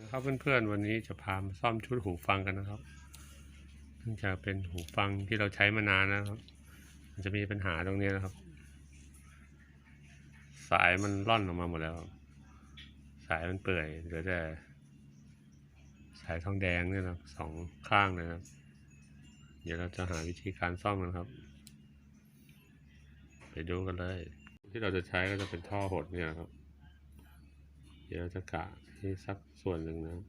นะครับเพื่อนๆวันนี้จะพามาซ่อมชุดหูฟังกันนะครับเนื่องจากเป็นหูฟังที่เราใช้มานานนะครับ มันจะมีปัญหาตรงนี้นะครับ สายมันร่อนออกมาหมดแล้ว สายมันเปื่อยเหลือแต่สายทองแดงเนี่ยนะสองข้างนะครับ เดี๋ยวเราจะหาวิธีการซ่อมกันครับ ไปดูกันเลย ที่เราจะใช้ก็จะเป็นท่อหดเนี่ยนะครับ เดี๋ยวเราจะกะ สักส่วนหนึ่งนะครับ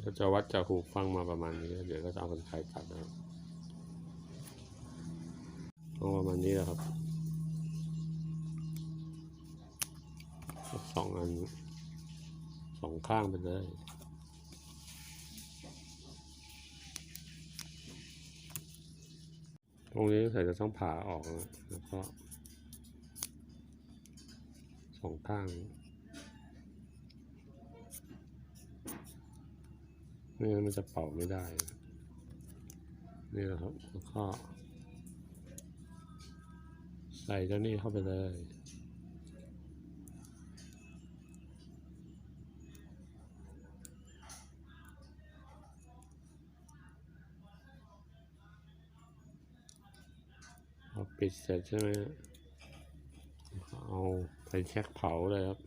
เราจะวัดจากหูฟังมาประมาณนี้ เดี๋ยวก็จะเอากันไกรตัดนะครับเอาประมาณนี้แหละครับสักสองอันสองข้างไปเลยตรงนี้ใส่จะต้องผ่าออกนะแล้วก็สองข้าง ไม่งั้นมันจะเป่าไม่ได้ นี่นะครับแล้วก็ใส่เจ้านี่เข้าไปเลย พอปิดเสร็จใช่ไหมเอาไปเช็คเผาเลยครับ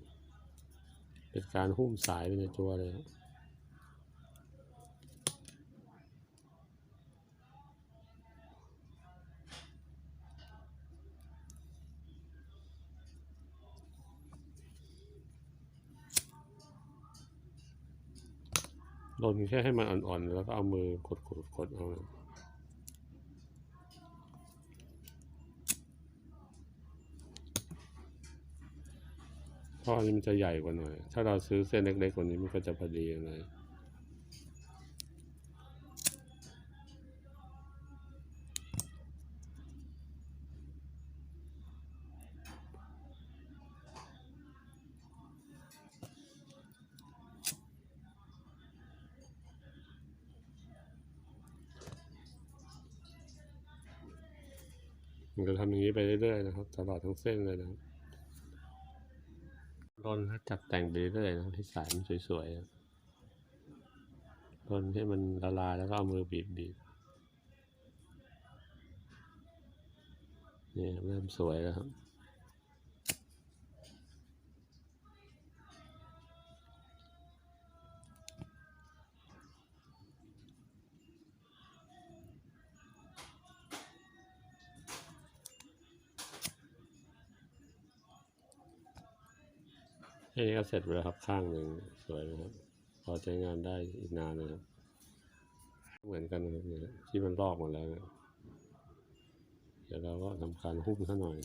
เป็นการหุ้มสายไปในตัวเลยครับ ลนแค่ให้มันอ่อนๆ แล้วก็เอามือกดๆกดเอาะท่อนี้มันจะใหญ่กว่าหน่อย ถ้าเราซื้อเส้นเล็กๆกว่านี้มันก็จะพอดีเลย มันก็ทำอย่างนี้ไปเรื่อยๆนะครับตลอดทั้งเส้นเลยนะครับร่นแล้วจับแต่งไปเรื่อยๆนะให้สายมันสวยๆร่นให้มันละลายแล้วก็เอามือบีบบีบนี่เริ่มสวยแล้วครับ แค่นี้ก็เสร็จไปแล้วครับข้างหนึ่งสวยนะครับ พอใช้งานได้อีกนานนะครับ เหมือนกันนะครับเนี่ยที่มันลอกมาแล้ว เดี๋ยวเราก็ทำการหุ้มซะหน่อย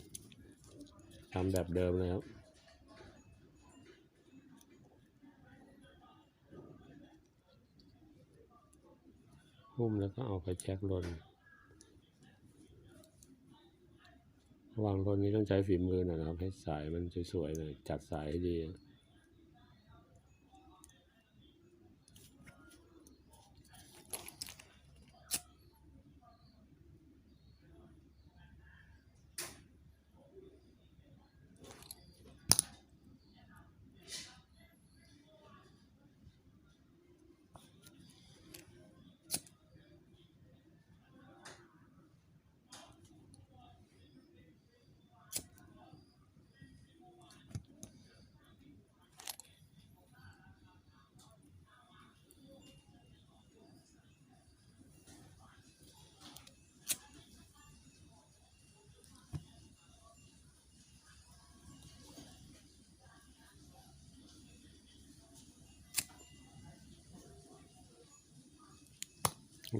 ทำแบบเดิมเลยครับหุ้มแล้วก็เอาไปแช็คลนระห ว่างคนนี้ต้องใช้ฝีมือหน่อยนะครับ ให้สายมันสวยๆหน่อยจัดสายให้ดี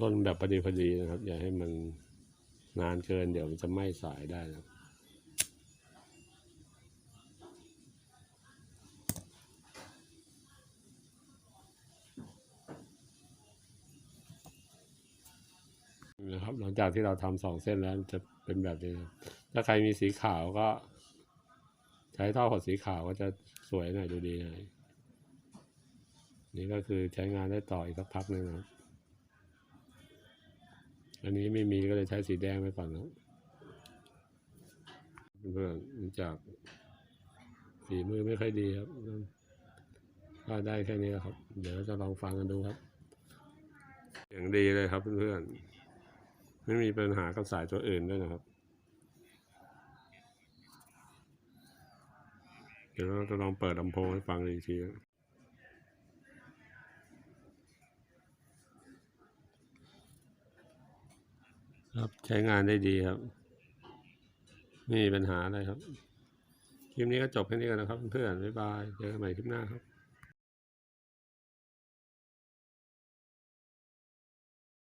ร่นแบบพอดีพอดีนะครับ อย่าให้มันนานเกินเดี๋ยวมันจะไหม้สายได้นะครับนะครับหลังจากที่เราทำสองเส้นแล้วจะเป็นแบบนี้นะถ้าใครมีสีขาวก็ ใช้ท่อหดสีขาวก็จะสวยหน่อยดูดีหน่อยนี่ก็คือใช้งานได้ต่ออีกสักพักหนึ่งนะครับ อันนี้ไม่มีก็เลยใช้สีแดงไปก่อนนะเพื่อนจากฝีมือไม่ค่อยดีครับก็ได้แค่นี้ครับ เดี๋ยวจะลองฟังกันดูครับเสียงดีเลยครับเพื่อนๆไม่มีปัญหากับสายตัวอื่นด้วยนะครับ เดี๋ยวเราจะลองเปิดลำโพงให้ฟังอีกที ครับใช้งานได้ดีครับ ไม่มีปัญหาอะไรครับ คลิปนี้ก็จบแค่นี้กันนะครับเพื่อนๆบ๊ายบาย เจอกันใหม่คลิปหน้าครับ